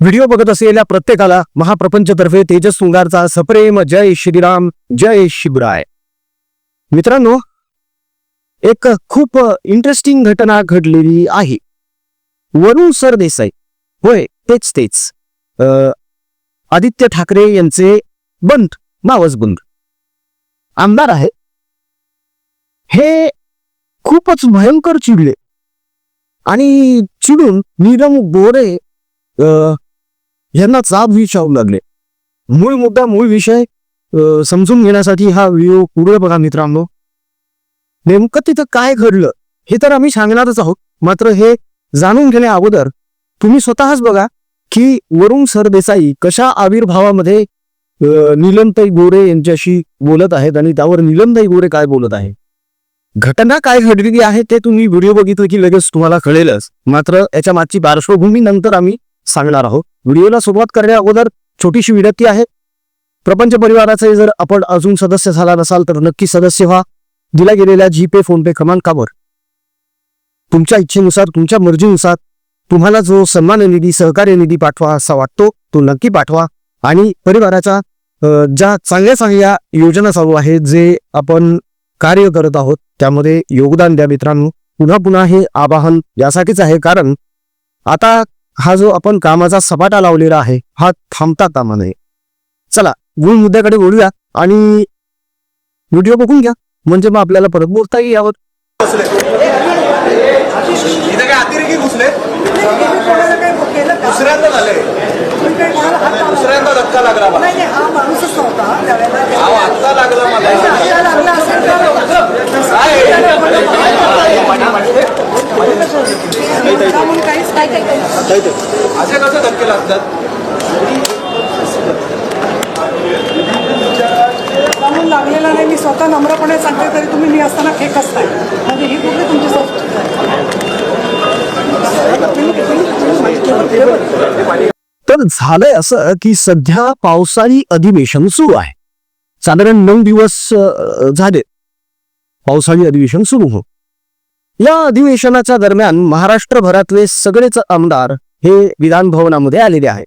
Video बघत असलेल्या प्रत्येकाला महाप्रपंचतर्फे तेजस सुंगारचा सप्रेम जय श्रीराम जय शिवराय. मित्रांनो एक खूप इंटरेस्टिंग घटना घडलेली आहे. वरुण सरदेसाई होय तेच तेच. आदित्य ठाकरे यांचे बंध मावस बंध आमदार आहे हे खूपच भयंकर चिडले. आणि चिडून नीरम गोरे यांना जाब विचारू लागले. मूळ मुद्दा मूळ विषय समजून घेण्यासाठी हा व्हिडिओ पुढे बघा मित्रांनो. नेमकं तिथं काय घडलं हे तर आम्ही सांगणारच आहोत. मात्र हे जाणून घेण्या अगोदर तुम्ही स्वतःच बघा की वरुण सरदेसाई कशा आविर्भावामध्ये नीलमताई गोरे यांच्याशी बोलत आहेत आणि त्यावर नीलमताई गोरे काय बोलत आहे घटना काय घडलेली आहे ते तुम्ही व्हिडिओ बघितलं की लगेच तुम्हाला कळेलच. मात्र याच्या मागची पार्श्वभूमी नंतर आम्ही सांगणार आहोत. व्हिडिओला सुरुवात करण्या अगोदर छोटीशी विनंती आहे. प्रपंच परिवाराचे जर आपण अजून सदस्य झाला नसाल तर नक्की सदस्य व्हा. दिल्या गेलेल्या जीपे फोनपे क्रमांकावर. तुमच्या इच्छेनुसार तुमच्या मर्जीनुसार तुम्हाला जो सन्मान निधी सहकार्य निधी पाठवा असा वाटतो तो नक्की पाठवा. आणि परिवाराच्या ज्या चांगल्या चांगल्या योजना चालू आहेत जे आपण कार्य करत आहोत त्यामध्ये योगदान द्या मित्रांनो. पुन्हा पुन्हा हे आवाहन यासाठीच आहे. कारण आता हा जो आपण कामाचा सपाटा लावलेला आहे हा थांबता कामा नये. चला मूळ मुद्द्याकडे बोलूया आणि व्हिडिओ बघून घ्या. म्हणजे मग आपल्याला परत बोलता का दुसऱ्यांदा धक्का मला. आत्ता लागला मला हात लागला असेल तर त्यामुळे काहीच काय काय काही असे कसे धक्के लागतात? लागलेला नाही. मी स्वतः नम्रपणे सांगते तरी तुम्ही मी असताना फेक असताय. म्हणजे ही कुठली तुमची संस्कृती तर झालंय असं की सध्या पावसाळी अधिवेशन सुरू आहे. साधारण नऊ दिवस झाले. पावसाळी अधिवेशन सुरू हो या अधिवेशनाच्या दरम्यान महाराष्ट्रभरातले सगळेच आमदार हे विधान भवनामध्ये आलेले आहेत.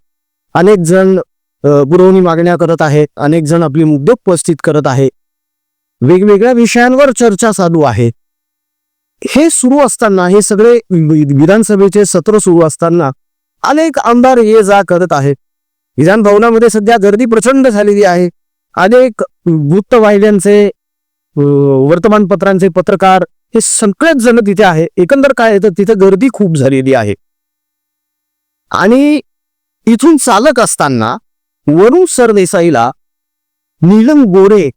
अनेक जण पुरवणी मागण्या करत आहेत अनेक जण आपले मुद्दे उपस्थित करत आहेत. वेगवेगळ्या विषयांवर चर्चा चालू आहे. हे सुरू असताना हे सगळे विधानसभेचे सत्र सुरू असताना अनेक आमदार ये जा करत आहेत. विधान भवनामध्ये सध्या गर्दी प्रचंड झालेली आहे. अनेक वृत्तवाहिन्यांचे वर्तमानपत्रांचे पत्रकार हे सगळेच जण तिथे आहे. एकंदर काय तर तिथे गर्दी खूप झालेली आहे. आणि इथून चालक असताना वरुण सरदेसाईला नीलम गोरे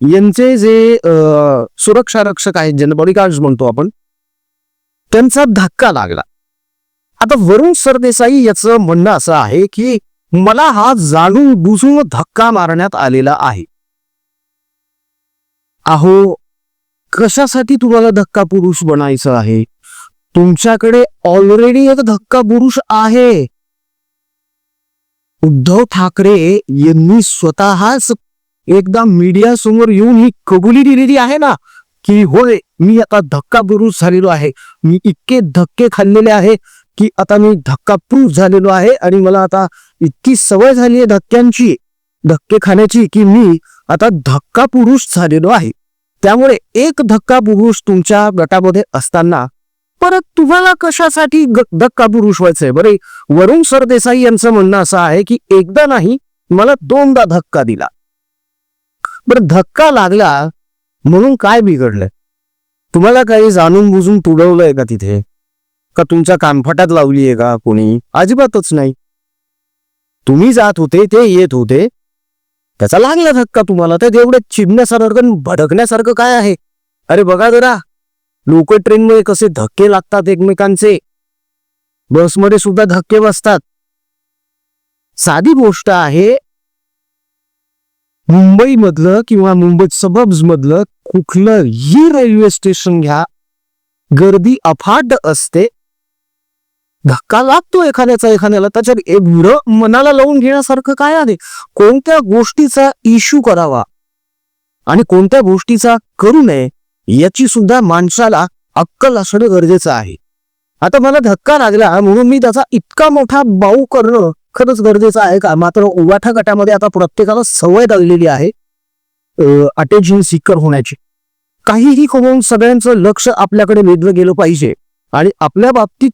यांचे जे सुरक्षा रक्षक आहेत ज्यांना बॉडीगार्ड म्हणतो आपण त्यांचा धक्का लागला. आता वरुण सरदेसाई याचं म्हणणं असं आहे की मला हा जाणून बुजून धक्का मारण्यात आलेला आहे. अहो कशासाठी तुम्हाला धक्का पुरुष बनायचं आहे? तुमच्याकडे ऑलरेडी एक धक्का पुरुष आहे. उद्धव ठाकरे यांनी स्वतःच एकदा मीडिया समोर येऊन ही कबुली दिलेली आहे ना की होय मी आता धक्का पुरुष झालेलो आहे. मी इतके धक्के खाल्लेले आहे की आता मी धक्का प्रूफ झालेलो आहे आणि मला आता इतकी सवय झाली आहे धक्क्यांची धक्के खाण्याची की मी आता धक्का पुरुष झालेलो आहे. त्यामुळे एक धक्का पुरुष तुमच्या गटामध्ये असताना परत तुम्हाला कशासाठी धक्का पुरुष व्हायचंय? बरे वरुण सरदेसाई यांचं म्हणणं असं आहे की एकदा नाही मला दोनदा धक्का दिला. बरं धक्का लागला म्हणून काय बिघडलंय तुम्हाला काही जाणून बुजून तुडवलंय का तिथे? का तुमच्या कानफाटात लावलीये का कोणी? अजिबातच नाही. तुम्ही जात होते ते येत होते त्याचा लागला धक्का तुम्हाला? तर एवढं चिमण्यासारखं भडकण्यासारखं काय आहे? अरे बघा जरा. लोक ट्रेनमध्ये कसे धक्के लागतात एकमेकांचे. बसमध्ये सुद्धा धक्के बसतात. साधी गोष्ट आहे मुंबईमधलं किंवा मुंबई सबब्स मधलं कुठलंही रेल्वे स्टेशन घ्या. गर्दी अफाट असते. धक्का लागतो एखाद्याचा एखाद्याला. त्याच्यात एवढं मनाला लावून घेण्यासारखं काय आहे? कोणत्या गोष्टीचा इश्यू करावा? आणि कोणत्या गोष्टीचा करू नये? याची सुद्धा माणसाला अक्कल असणं गरजेचं आहे. आता मला धक्का लागला म्हणून मी त्याचा इतका मोठा बाऊ करणं खरंच गरजेचं आहे का? मात्र उवाठा गटामध्ये आता प्रत्येकाला सवय लागलेली आहे अटेन्शन सिकर होण्याची. काहीही होऊन सगळ्यांचं लक्ष आपल्याकडे वेधलं गेलं पाहिजे. आणि आपल्या बाबतीत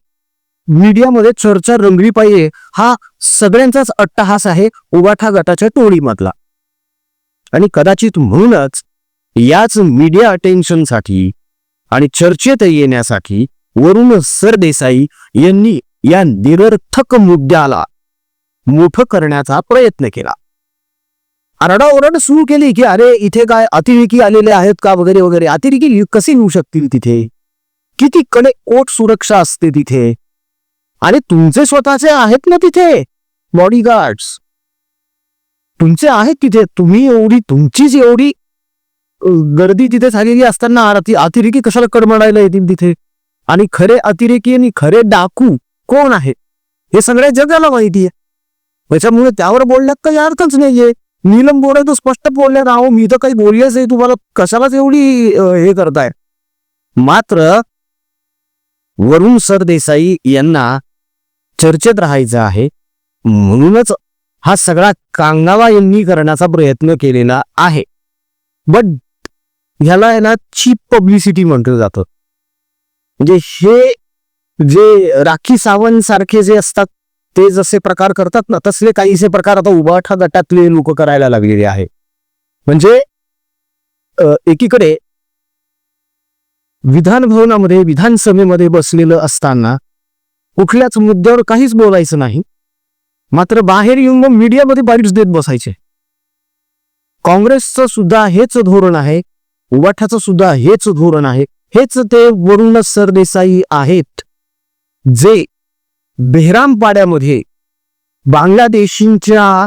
मीडियामध्ये चर्चा रंगली पाहिजे हा सगळ्यांचाच अट्टहास आहे उगाठा गटाच्या टोळीमधला. आणि कदाचित म्हणूनच याच मीडिया अटेन्शनसाठी आणि चर्चेत येण्यासाठी वरुण सरदेसाई यांनी या निरर्थक मुद्द्याला मोठं करण्याचा प्रयत्न केला. आरडाओरड सुरू केली की अरे इथे काय अतिरेकी आलेले आहेत का? वगैरे वगैरे. अतिरेकी कसे येऊ शकतील तिथे? किती कडे कोट सुरक्षा असते तिथे? आणि तुमचे स्वतःचे आहेत ना तिथे? बॉडीगार्ड्स तुमचे आहेत तिथे. तुम्ही एवढी तुमचीच एवढी गर्दी तिथे झालेली असताना अति अतिरेकी कशाला कडमडायला येतील तिथे? आणि खरे अतिरेकी आणि खरे डाकू कोण आहे हे सगळ्या जगाला माहिती आहे. त्याच्यामुळे त्यावर बोलण्यात काही अर्थच नाहीये. नीलम बोरे तर स्पष्ट बोलल्यात अहो मी तर काही बोललेच आहे. तुम्हाला कशालाच एवढी हे करताय? मात्र वरुण सरदेसाई यांना चर्चेत राहायचं आहे. म्हणूनच हा सगळा कांगावा यांनी करण्याचा प्रयत्न केलेला आहे. बट ह्याला याला चीप पब्लिसिटी म्हटलं जातं. म्हणजे हे जे राखी सावंत सारखे जे असतात ते जसे प्रकार करतात ना तसले काहीसे प्रकार आता उभाठा गटातले लोक करायला लागलेले आहे. म्हणजे एकीकडे विधान भवनामध्ये विधानसभेमध्ये बसलेलं असताना कुठल्याच मुद्द्यावर काहीच बोलायचं नाही. मात्र बाहेर येऊन मग मीडियामध्ये बाईट्स देत बसायचे. काँग्रेसचं सुद्धा हेच धोरण आहे उबाठाचं सुद्धा हेच धोरण आहे हेच ते वरुण सरदेसाई आहेत जे बेहरामपाड्यामध्ये बांगलादेशींच्या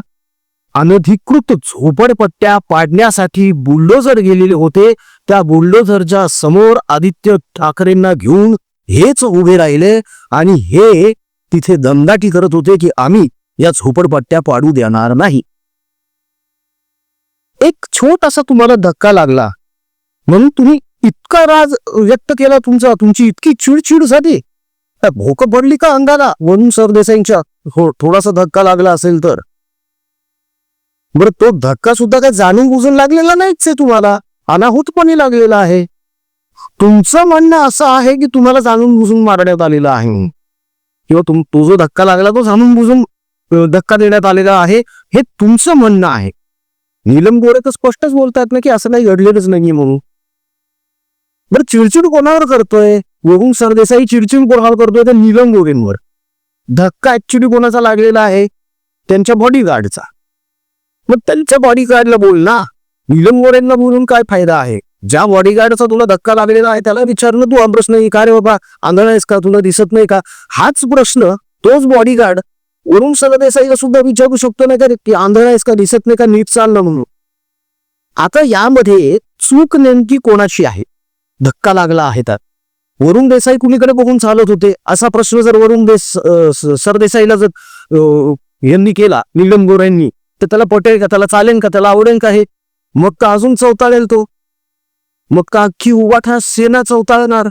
अनधिकृत झोपडपट्ट्या पाडण्यासाठी बुलडोझर गेलेले होते त्या बुलडोझरच्या समोर आदित्य ठाकरेंना घेऊन हेच उभे राहिले आणि हे तिथे दमदाटी करत होते की आम्ही या झोपडपट्ट्या पाडू देणार नाही. एक छोटासा तुम्हाला धक्का लागला. म्हणून तुम्ही इतका राज व्यक्त केला तुमचा तुमची इतकी चिडचिड झाली. भोक पडली का अंगाला? वरुण सरदेसाईंच्या हो थोडासा धक्का लागला असेल तर. बरं तो धक्का सुद्धा काय जाणून बुजून लागलेला नाहीच आहे तुम्हाला? अनाहूतपणे लागलेला आहे. तुमचं म्हणणं असं आहे की तुम्हाला जाणून बुजून मारण्यात आलेलं आहे. किंवा तुम तो जो धक्का लागला तो जाणून बुजून धक्का देण्यात आलेला आहे हे तुमचं म्हणणं आहे. नीलम गोरे तर स्पष्टच बोलतात ना की असं काही घडलेलंच नाहीये म्हणून. बरं चिडचिड कोणावर करतोय? वगुंग सरदेसाई चिडचिड कोणावर करतोय तर नीलम गोरेंवर? धक्का ऍक्च्युली कोणाचा लागलेला आहे? त्यांच्या बॉडीगार्डचा मग त्यांच्या बॉडीगार्डला बोल ना. नीलम गोरेंना बोलून काय फायदा आहे? ज्या बॉडीगार्डचा तुला धक्का लागलेला आहे त्याला विचारणं तू हा प्रश्न का रे बाबा? आंधळा आहेस का? तुला दिसत नाही का? हाच प्रश्न तोच बॉडीगार्ड वरुण सरदेसाईला सुद्धा विचारू शकतो नाही का रे, की आंधळा आहेस का? दिसत नाही का? नीट चाललं म्हणून. आता यामध्ये चूक नेमकी कोणाची आहे? धक्का लागला आहे तर. वरुण देसाई कुणीकडे बघून चालत होते? असा प्रश्न जर वरुण देस सरदेसाईला जर यांनी केला निलम गोऱ्यांनी तर त्याला पटेल का? त्याला चालेल का? त्याला आवडेल का हे? मग का अजून चौताळेल तो? मग का अख्खी उवाठा सेना चौताळणार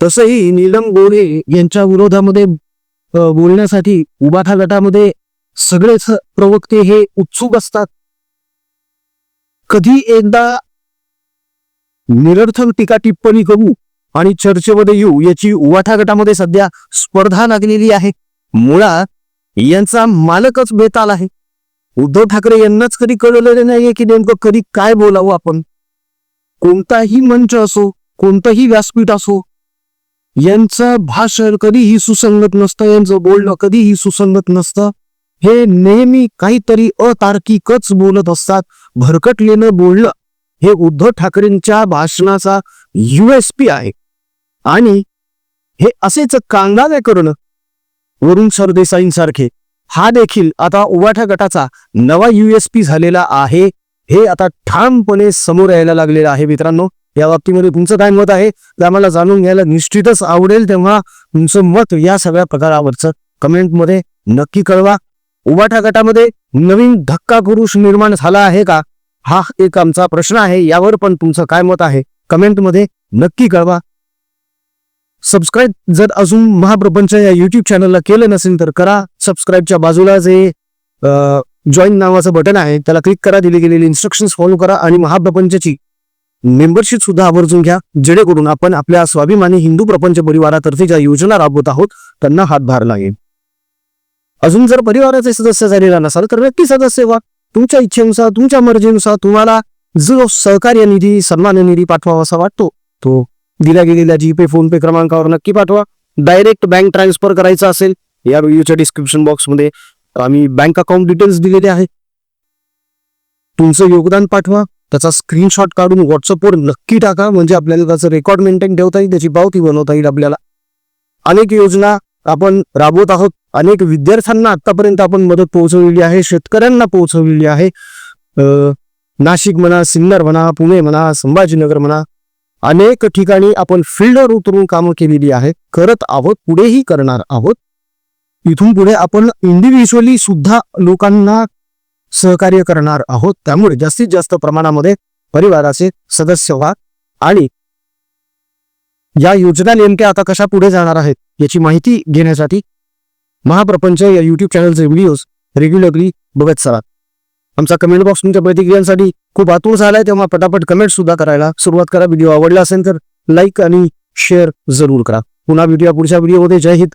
तसंही नीलम गोरे यांच्या विरोधामध्ये बोलण्यासाठी उबाठा गटामध्ये सगळेच प्रवक्ते हे उत्सुक असतात. कधी एकदा निरर्थक टीका टिप्पणी करू आणि चर्चेमध्ये येऊ याची उवाठा गटामध्ये सध्या स्पर्धा लागलेली आहे. मुळात यांचा मालकच बेताल आहे. उद्धव ठाकरे यांनाच कधी कळलेलं नाहीये की नेमकं कधी काय बोलावं आपण. कोणताही मंच असो कोणतंही व्यासपीठ असो यांचं भाषण कधीही सुसंगत नसतं यांचं बोलणं कधीही सुसंगत नसतं. हे नेहमी काहीतरी अतार्किकच बोलत असतात भरकटलेलं बोलणं. हे उद्धव ठाकरेंच्या भाषणाचा युएसपी आहे. आणि हे असेच कांगावे करणं वरुण सरदेसाईंसारखे. हा देखील आता उवाठा गटाचा नवा युएसपी झालेला आहे. हे आता ठामपणे समोर यायला लागलेलं आहे मित्रांनो. या बाबतीमध्ये तुमचं काय मत आहे? ते आम्हाला जाणून घ्यायला निश्चितच आवडेल तेव्हा तुमचं मत या सगळ्या प्रकारावरचं कमेंटमध्ये नक्की कळवा. उबाठा गटामध्ये नवीन धक्का पुरुष निर्माण झाला आहे का? हा एक आमचा प्रश्न आहे. यावर पण तुमचं काय मत आहे? कमेंटमध्ये नक्की कळवा. सबस्क्राईब जर अजून महाप्रपंच या युट्यूब चॅनलला केलं नसेल तर करा. सबस्क्राईबच्या बाजूला जे जॉईन नावाचं बटन आहे. त्याला क्लिक करा. दिले गेलेली इन्स्ट्रक्शन फॉलो करा आणि महाप्रपंचची मेंबरशिप सुद्धा आवर्जून घ्या. जेणेकरून आपण आपल्या स्वाभिमानी हिंदू प्रपंच परिवारातर्फे ज्या योजना राबवत आहोत. त्यांना हातभार लागेल. अजून जर परिवाराचे सदस्य झालेला नसाल तर व्यक्ती सदस्य व्हा. तुमच्या इच्छेनुसार तुमच्या मर्जीनुसार तुम्हाला जो सहकार्य निधी सन्मान निधी पाठवावा असा वाटतो तो दिल्या गेलेल्या जीपे फोन पे क्रमांकावर नक्की पाठवा. डायरेक्ट बँक ट्रान्सफर करायचा असेल या व्हिडिओच्या डिस्क्रिप्शन बॉक्समध्ये आम्ही बँक अकाउंट डिटेल्स दिलेले आहे तुमचं योगदान पाठवा त्याचा स्क्रीनशॉट काढून व्हॉट्सअपवर नक्की टाका म्हणजे आपल्याला त्याचं रेकॉर्ड मेंटेन ठेवता येईल त्याची पावती बनवता येईल आपल्याला. अनेक योजना आपण राबवत आहोत. अनेक विद्यार्थ्यांना आतापर्यंत आपण मदत पोहोचवलेली आहे शेतकऱ्यांना पोहोचवलेली आहे. नाशिक म्हणा सिन्नर म्हणा पुणे म्हणा संभाजीनगर म्हणा अनेक ठिकाणी आपण फील्डवर उतरून कामं केलेली आहे करत आहोत पुढेही करणार आहोत. इथून पुढे आपण इंडिव्हिज्युअली सुद्धा लोकांना सहकार्य करणार आहोत. त्यामुळे जास्तीत जास्त प्रमाणामध्ये परिवाराचे सदस्य व्हा आणि या योजना नेमक्या आता कशा पुढे जाणार आहेत याची माहिती घेण्यासाठी महाप्रपंच या युट्यूब चॅनलचे व्हिडिओज रेग्युलरली बघत चला. आमचा कमेंट बॉक्स तुमच्या प्रतिक्रियांसाठी खूप आतुर झालाय. तेव्हा पटापट कमेंट सुद्धा करायला सुरुवात करा. व्हिडिओ आवडला असेल तर लाईक आणि शेअर जरूर करा. पुन्हा भेटूया पुढच्या व्हिडिओमध्ये जय हिंद.